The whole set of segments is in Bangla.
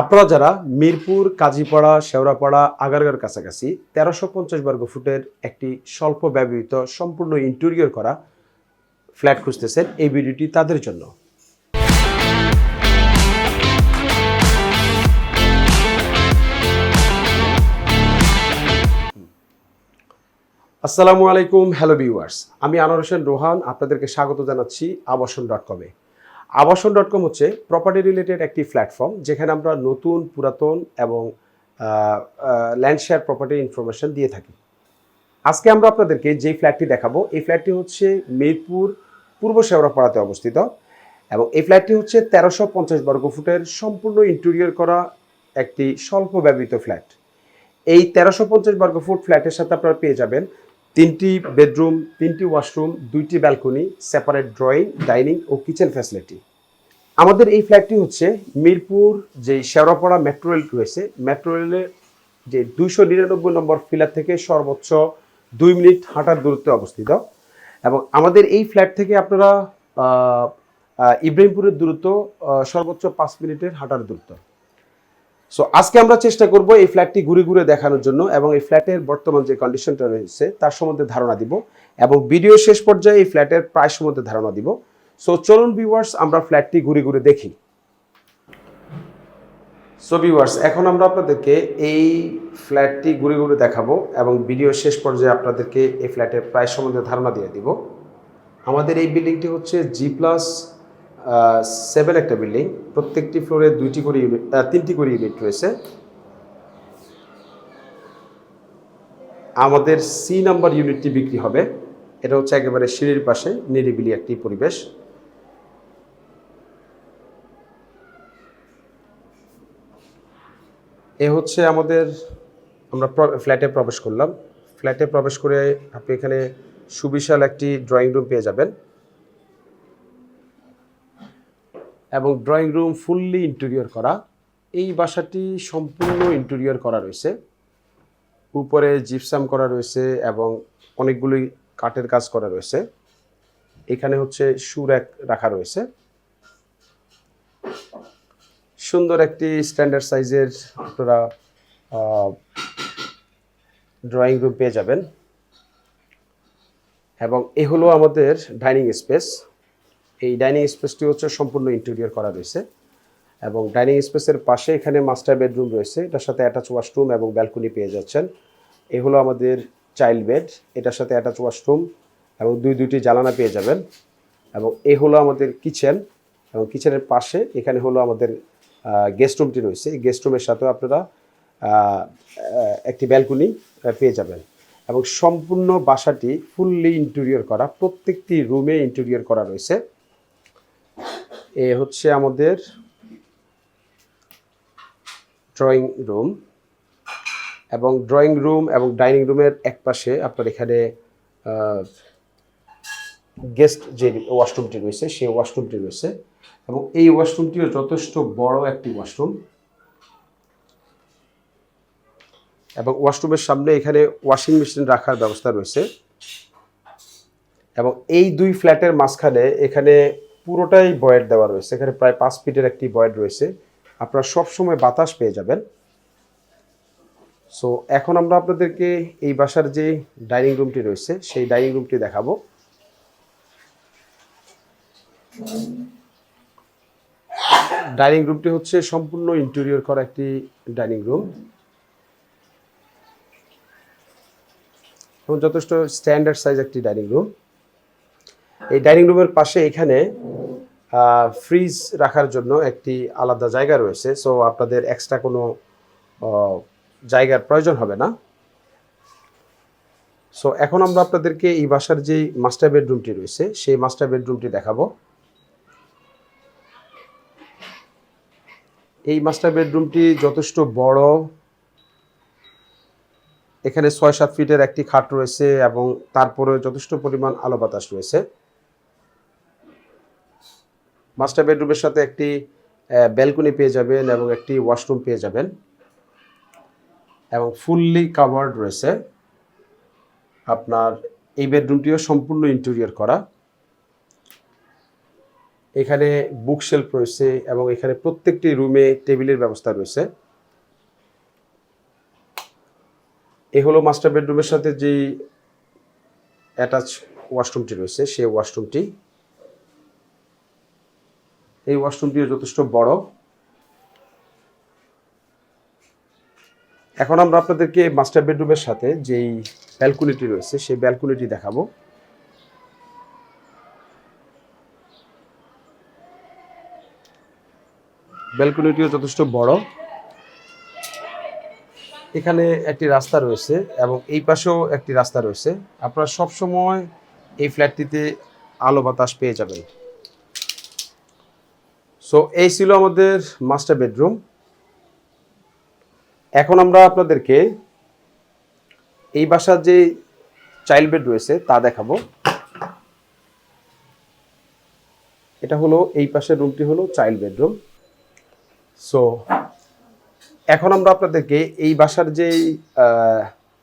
আপনারা যারা মিরপুর, কাজীপাড়া, শেওড়াপাড়া আগারগার কাছাকাছি তেরোশো পঞ্চাশ বর্গ ফুটের একটি স্বল্প ব্যবহৃত সম্পূর্ণ ইন্টেরিয়র করা ফ্ল্যাট খুঁজতেছেন এই ভিডিওটি তাদের জন্য। আসসালামু আলাইকুম হ্যালো ভিউয়ার্স আমি আনোয়ার হোসেন রোহান, আপনাদেরকে স্বাগত জানাচ্ছি আবাসন ডট কমে আবাসন ডট কম হচ্ছে প্রপার্টি রিলেটেড একটি প্ল্যাটফর্ম যেখানে আমরা নতুন, পুরাতন এবং ল্যান্ড শেয়ার প্রপার্টি ইনফরমেশন দিয়ে থাকি। আজকে আমরা আপনাদেরকে যে ফ্ল্যাটটি দেখাবো, এই ফ্ল্যাটটি হচ্ছে মিরপুর পূর্ব শেওড়াপাড়াতে অবস্থিত এবং এই ফ্ল্যাটটি হচ্ছে তেরোশো পঞ্চাশ বর্গ ফুটের সম্পূর্ণ ইন্টেরিয়র করা একটি স্বল্প ব্যবহৃত ফ্ল্যাট এই তেরোশো পঞ্চাশ বর্গ ফুট ফ্ল্যাটের সাথে আপনারা পেয়ে যাবেন তিনটি বেডরুম তিনটি ওয়াশরুম দুইটি ব্যালকনি সেপারেট ড্রয়িং ডাইনিং ও কিচেন ফ্যাসিলিটি আমাদের এই ফ্ল্যাটটি হচ্ছে মিরপুর যে শেওড়াপাড়া মেট্রো রেল রয়েছে মেট্রো রেলের যে দুইশো নিরানব্বই নম্বর ফিলার থেকে সর্বোচ্চ দুই মিনিট হাঁটার দূরত্বে অবস্থিত। এবং আমাদের এই ফ্ল্যাট থেকে আপনারা ইব্রাহিমপুরের দূরত্ব সর্বোচ্চ পাঁচ মিনিটের হাঁটার দূরত্ব। সো আজকে আমরা চেষ্টা করব এই ফ্ল্যাটটি ঘুরে ঘুরে দেখানোর জন্য এবং এই ফ্ল্যাটের বর্তমান যে কন্ডিশনটা রয়েছে, তার সম্বন্ধে ধারণা দিব এবং ভিডিও শেষ পর্যায়ে এই ফ্ল্যাটের প্রায় সম্বন্ধে ধারণা দিব। সো চলুন ভিউয়ার্স আমরা ফ্ল্যাটটি ঘুরে ঘুরে দেখি। সো ভিউয়ার্স এখন আমরা আপনাদেরকে এই ফ্ল্যাটটি ঘুরে ঘুরে দেখাবো এবং ভিডিও শেষ পর্যায়ে আপনাদেরকে এই ফ্ল্যাটের প্রায় সম্বন্ধে ধারণা দিয়ে দিব। আমাদের এই বিল্ডিংটি হচ্ছে জি প্লাস সেভেন একটা বিল্ডিং প্রত্যেকটি ফ্লোরে দুইটি করে ইউনিট তিনটি করে ইউনিট রয়েছে। আমাদের সি নাম্বার ইউনিটটি বিক্রি হবে। এটা হচ্ছে একেবারে সিঁড়ির পাশে, নিরিবিলি একটি পরিবেশ। এ হচ্ছে আমাদের, আমরা ফ্ল্যাটে প্রবেশ করলাম। ফ্ল্যাটে প্রবেশ করে আপনি এখানে সুবিশাল একটি ড্রয়িং রুম পেয়ে যাবেন। এবং ড্রয়িং রুম ফুললি ইন্টেরিয়র করা। এই বাসাটি সম্পূর্ণ ইন্টেরিয়র করা রয়েছে। উপরে জিপসাম করা রয়েছে এবং অনেকগুলি কাঠের কাজ করা রয়েছে। এখানে হচ্ছে সুর এক রাখা রয়েছে। সুন্দর একটি স্ট্যান্ডার্ড সাইজের আপনারা ড্রয়িং রুম পেয়ে যাবেন। এবং এ হলো আমাদের ডাইনিং স্পেস এই ডাইনিং স্পেসটি হচ্ছে সম্পূর্ণ ইন্টেরিয়র করা রয়েছে। এবং ডাইনিং স্পেসের পাশে এখানে মাস্টার বেডরুম রয়েছে। এটার সাথে অ্যাটাচ ওয়াশরুম এবং ব্যালকনি পেয়ে যাচ্ছেন। এ হলো আমাদের চাইল্ড বেড এটার সাথে অ্যাটাচ ওয়াশরুম এবং দুই দুইটি জ্বালানা পেয়ে যাবেন। এবং এ হলো আমাদের কিচেন এবং কিচেনের পাশে এখানে হলো আমাদের গেস্ট রুমটি রয়েছে। এই গেস্ট রুমের সাথেও আপনারা একটি ব্যালকনি পেয়ে যাবেন। এবং সম্পূর্ণ বাসাটি ফুললি ইন্টেরিয়র করা, প্রত্যেকটি রুমে ইন্টেরিয়র করা রয়েছে। এ হচ্ছে আমাদের ড্রয়িং রুম এবং ড্রয়িং রুম এবং ডাইনিং রুমের এক পাশে আপনার এখানে গেস্ট যে ওয়াশরুমটি রয়েছে, সেই ওয়াশরুমটি রয়েছে। এবং এই ওয়াশরুমটিও যথেষ্ট বড় একটি ওয়াশরুম। এবং ওয়াশরুমের সামনে এখানে ওয়াশিং মেশিন রাখার ব্যবস্থা রয়েছে। এবং এই দুই ফ্ল্যাটের মাঝখানে এখানে পুরোটাই বয়েড দেওয়া রয়েছে। এখানে প্রায় পাঁচ ফিটের একটি বয়েড রয়েছে। আপনারা সবসময় বাতাস পেয়ে যাবেন। সো এখন আমরা আপনাদেরকে এই বাসার যে ডাইনিং রুমটি রয়েছে, সেই ডাইনিং রুমটি দেখাবো। ডাইনিং রুমটি হচ্ছে সম্পূর্ণ ইন্টেরিয়র করা একটি ডাইনিং রুম। এবং যথেষ্ট স্ট্যান্ডার্ড সাইজ একটি ডাইনিং রুম। এই ডাইনিং রুমের পাশে এখানে ফ্রিজ রাখার জন্য একটি আলাদা জায়গা রয়েছে। সো আপনাদের এক্সট্রা কোনো জায়গার প্রয়োজন হবে না। সো এখন আমরা আপনাদেরকে এই বাসার যে মাস্টার বেডরুমটি রয়েছে, সেই মাস্টার বেডরুমটি দেখাবো। এই মাস্টার বেডরুমটি যথেষ্ট বড়। এখানে ছয় সাত ফিটের একটি খাট রয়েছে এবং তারপরে যথেষ্ট পরিমাণ আলো বাতাস রয়েছে। মাস্টার বেডরুমের সাথে একটি ব্যালকনি পেয়ে যাবেন এবং একটি ওয়াশরুম পেয়ে যাবেন। এবং ফুললি কাভার্ড রয়েছে। আপনার এই বেডরুমটিও সম্পূর্ণ ইন্টেরিয়র করা। এখানে বুক শেলফ রয়েছে এবং এখানে প্রত্যেকটি রুমে টেবিলের ব্যবস্থা রয়েছে। এ হলো মাস্টার বেডরুমের সাথে যেই অ্যাটাচ ওয়াশরুমটি রয়েছে, সেই ওয়াশরুমটি এই ওয়াশরুমটিও যথেষ্ট বড়। এখন আমরা আপনাদেরকে মাস্টার বেডরুমের সাথে যেই ব্যালকনিটি রয়েছে, সেই ব্যালকনিটি দেখাবো। ব্যালকনিটিও যথেষ্ট বড়। এখানে একটি রাস্তা রয়েছে এবং এই পাশেও একটি রাস্তা রয়েছে। আপনারা সব সময় এই ফ্ল্যাটটিতে আলো বাতাস পেয়ে যাবেন। সো এই ছিল আমাদের মাস্টার বেডরুম এখন আমরা আপনাদেরকে এই বাসার যে চাইল্ড বেড রয়েছে তা দেখাবো। এটা হলো এই পাশের রুমটি হলো চাইল্ড বেডরুম সো এখন আমরা আপনাদেরকে এই বাসার যেই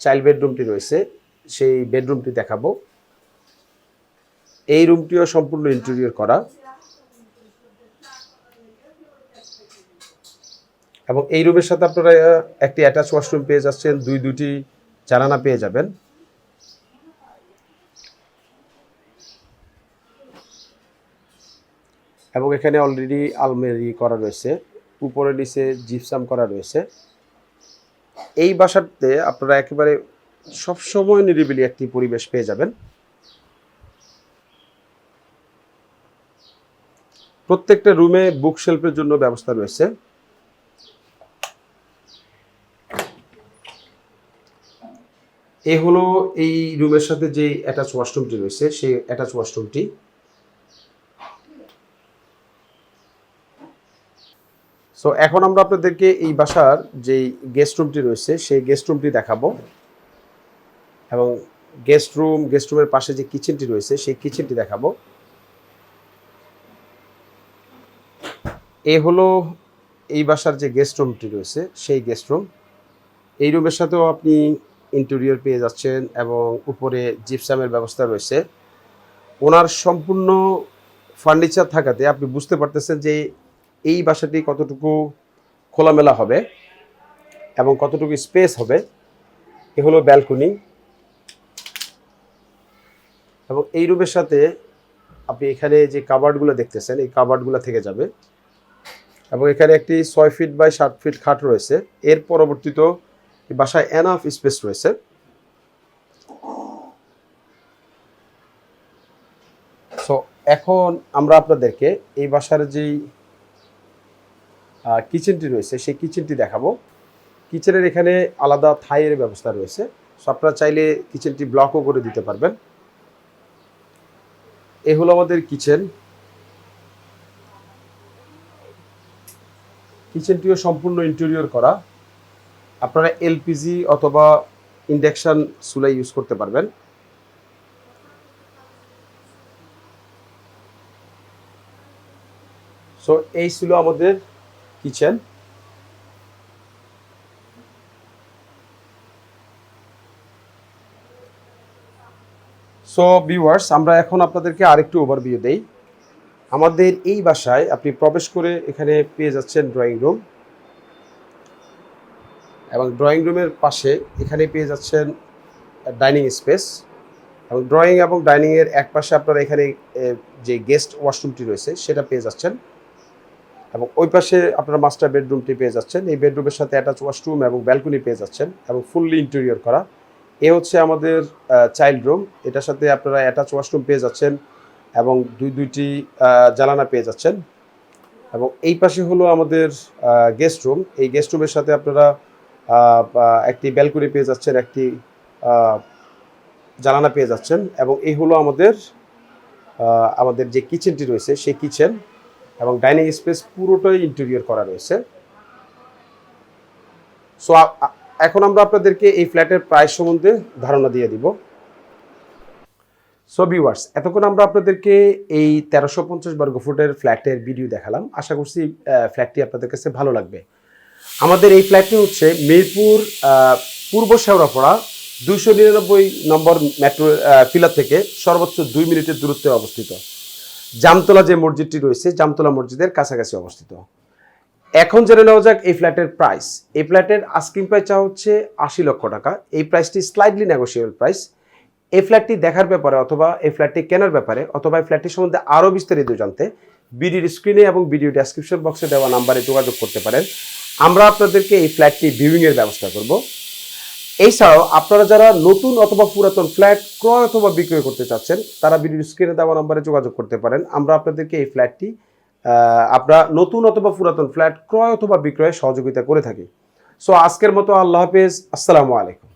চাইল্ড বেডরুমটি রয়েছে, সেই বেডরুমটি দেখাবো। এই রুমটিও সম্পূর্ণ ইন্টেরিয়র করা। এবং এই রুমের সাথে আপনারা একটি অ্যাটাচ ওয়াশরুম পেয়ে যাচ্ছেন, দুই দুটি জানানা পেয়ে যাবেন। এবং এখানে অলরেডি আলমারি করা রয়েছে। উপরে নিচে জিপসাম করা রয়েছে। এই বাসাতে আপনারা একেবারে সবসময় নিরিবিলি একটি পরিবেশ পেয়ে যাবেন। প্রত্যেকটা রুমে বুক শেলফের জন্য ব্যবস্থা রয়েছে। এ হলো এই রুমের সাথে যে অ্যাটাচ ওয়াশরুমটি রয়েছে, সেই অ্যাটাচ ওয়াশরুমটি। সো এখন আমরা আপনাদেরকে এই বাসার যেই গেস্ট রুমটি রয়েছে, সেই গেস্ট রুমটি দেখাবো। এবং গেস্ট রুম গেস্ট রুমের পাশে যে কিচেনটি রয়েছে, সেই কিচেনটি দেখাবো। এ হলো এই বাসার যে গেস্ট রুমটি রয়েছে, সেই গেস্ট রুম এই রুমের সাথেও আপনি ইন্টেরিয়র পেয়ে যাচ্ছেন এবং উপরে জিপসামের ব্যবস্থা রয়েছে। ওনার সম্পূর্ণ ফার্নিচার থাকাতে আপনি বুঝতে পারতেছেন যে এই বাসাটি কতটুকু খোলামেলা হবে এবং কতটুকু স্পেস হবে, এ হলো ব্যালকনি। এবং এই রুমের সাথে আপনি এখানে যে কাবার্ডগুলো দেখতেছেন, এই কাবার্ডগুলো থেকে যাবে। এবং এখানে একটি ছয় ফিট বাই সাত ফিট খাট রয়েছে। এর পরবর্তীত বাসায় এনাফ স্পেস রয়েছে। সো এখন আমরা আপনাদেরকে এই বাসার যেই কিচেনটি রয়েছে, সেই কিচেনটি দেখাবো। কিচেনের এখানে আলাদা থাইয়ের ব্যবস্থা রয়েছে। সো আপনারা চাইলে কিচেনটি ব্লকও করে দিতে পারবেন। এ হলো আমাদের কিচেন। কিচেনটিও সম্পূর্ণ ইন্টেরিয়র করা। আপনারা এলপিজি অথবা ইন্ডাকশান চুলা ইউজ করতে পারবেন। সো এই ছিল আমাদের কিচেন। সো ভিউয়ার্স আমরা এখন আপনাদেরকে আরেকটু ওভারভিউ দেই। আমাদের এই বাসায় আপনি প্রবেশ করে এখানে পেয়ে যাচ্ছেন ড্রয়িং রুম এবং ড্রয়িং রুমের পাশে এখানে পেয়ে যাচ্ছেন ডাইনিং স্পেস এবং ড্রয়িং এবং ডাইনিংয়ের এক পাশে আপনারা এখানে যে গেস্ট ওয়াশরুমটি রয়েছে, সেটা পেয়ে যাচ্ছেন। এবং ওই পাশে আপনারা মাস্টার বেডরুমটি পেয়ে যাচ্ছেন। এই বেডরুমের সাথে অ্যাটাচ ওয়াশরুম এবং ব্যালকনি পেয়ে যাচ্ছেন এবং ফুললি ইন্টেরিয়র করা। এ হচ্ছে আমাদের চাইল্ড রুম এটার সাথে আপনারা অ্যাটাচ ওয়াশরুম পেয়ে যাচ্ছেন এবং দুই, দুইটি জানালা পেয়ে যাচ্ছেন। এবং এই পাশে হলো আমাদের গেস্ট রুম এই গেস্ট রুমের সাথে আপনারা একটি ব্যালকনি পেয়ে যাচ্ছেন, একটি জানালা পেয়ে যাচ্ছেন। এবং এই হলো আমাদের আমাদের যে কিচেনটি রয়েছে, সেই কিচেন এবং ডাইনিং স্পেস পুরোটাই ইন্টেরিয়র করা রয়েছে। সো এখন আমরা আপনাদেরকে এই ফ্ল্যাটের প্রাইস সম্বন্ধে ধারণা দিয়ে দিব। সো ভিউয়ার্স এতক্ষণ আমরা আপনাদেরকে এই তেরোশো পঞ্চাশ বর্গ ফুটের ফ্ল্যাটের ভিডিও দেখালাম। আশা করছি ফ্ল্যাটটি আপনাদের কাছে ভালো লাগবে। আমাদের এই ফ্ল্যাটটি হচ্ছে মিরপুর পূর্ব শেওড়াপড়া, দুইশো নিরানব্বই নম্বর মেট্রো পিলার থেকে সর্বোচ্চ দুই মিনিটের দূরত্বে অবস্থিত। জামতলা যে মসজিদটি রয়েছে, জামতলা মসজিদের কাছাকাছি অবস্থিত। এখন জেনে নেওয়া যাক এই ফ্ল্যাটের প্রাইস এই ফ্ল্যাটের আস্কিং প্রাইস চা হচ্ছে আশি লক্ষ টাকা। এই প্রাইসটি স্লাইডলি নেগোসিয়েবল প্রাইস এই ফ্ল্যাটটি দেখার ব্যাপারে অথবা এই ফ্ল্যাটটি কেনার ব্যাপারে অথবা এই ফ্ল্যাটটি সম্বন্ধে আরও বিস্তারিত জানতে ভিডিওর স্ক্রিনে এবং ভিডিও ডেসক্রিপশন বক্সে দেওয়া নাম্বারে যোগাযোগ করতে পারেন। আমরা আপনাদেরকে এই ফ্ল্যাটটি ভিউইংয়ের ব্যবস্থা করব। এছাড়াও আপনারা যারা নতুন অথবা পুরাতন ফ্ল্যাট ক্রয় অথবা বিক্রয় করতে চাচ্ছেন, তারা ভিডিও স্ক্রিনে দেওয়া নম্বরে যোগাযোগ করতে পারেন। আমরা আপনাদেরকে এই ফ্ল্যাটটি আমরা নতুন অথবা পুরাতন ফ্ল্যাট ক্রয় অথবা বিক্রয়ে সহযোগিতা করে থাকি। সো আজকের মতো আল্লাহ হাফেজ। আসসালামু আলাইকুম।